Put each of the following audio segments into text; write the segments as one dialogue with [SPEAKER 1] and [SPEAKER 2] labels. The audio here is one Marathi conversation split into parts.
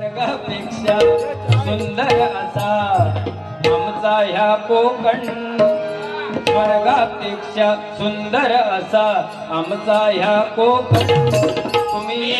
[SPEAKER 1] स्वर्गापेक्षा सुंदर असा. आमचा ह्या कोकण स्वर्गापेक्षा सुंदर असा. आमचा ह्या कोकण. तुम्ही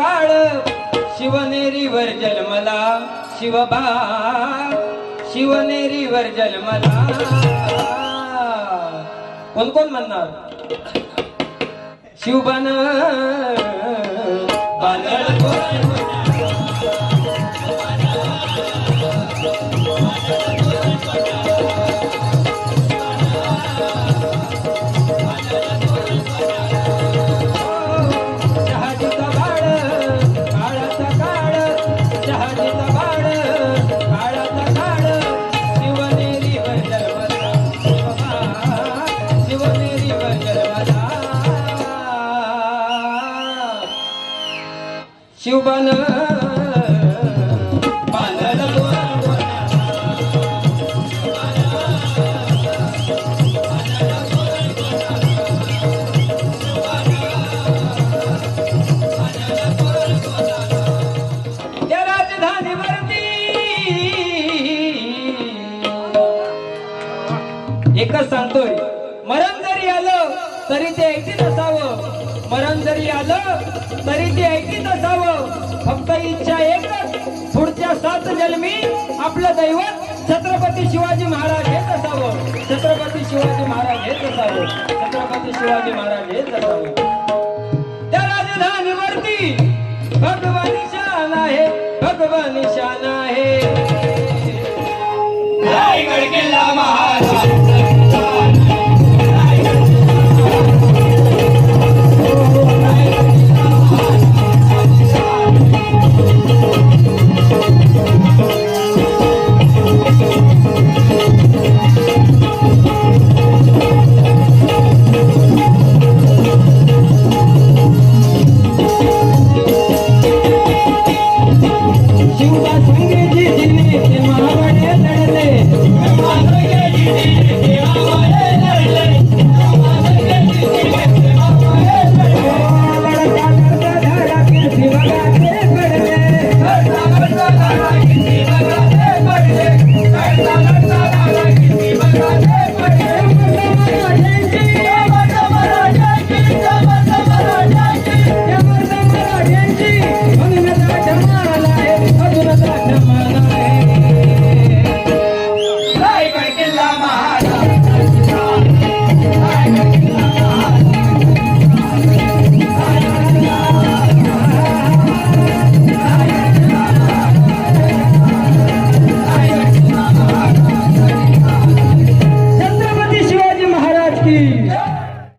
[SPEAKER 1] काळ शिवनेरीवर जन्मला शिवबा. शिवनेरीवर जन्मला. कोण कोण म्हणणार? शिवबन बांधला शिवबन एकच सांगतोय. मरण जरी आलं तरी ते ऐकीत असावं मरण जरी आलं तरी ते ऐकीत असावं. फक्त इच्छा एकच पुढच्या सात जन्मी आपलं दैवत छत्रपती शिवाजी महाराज हेच असावं. छत्रपती शिवाजी महाराज हेच असावं. छत्रपती शिवाजी महाराज हेच असावं. त्या राजधानीवरती भगवान शान आहे भगवान शान आहे. रायगड किल्ला महाराज.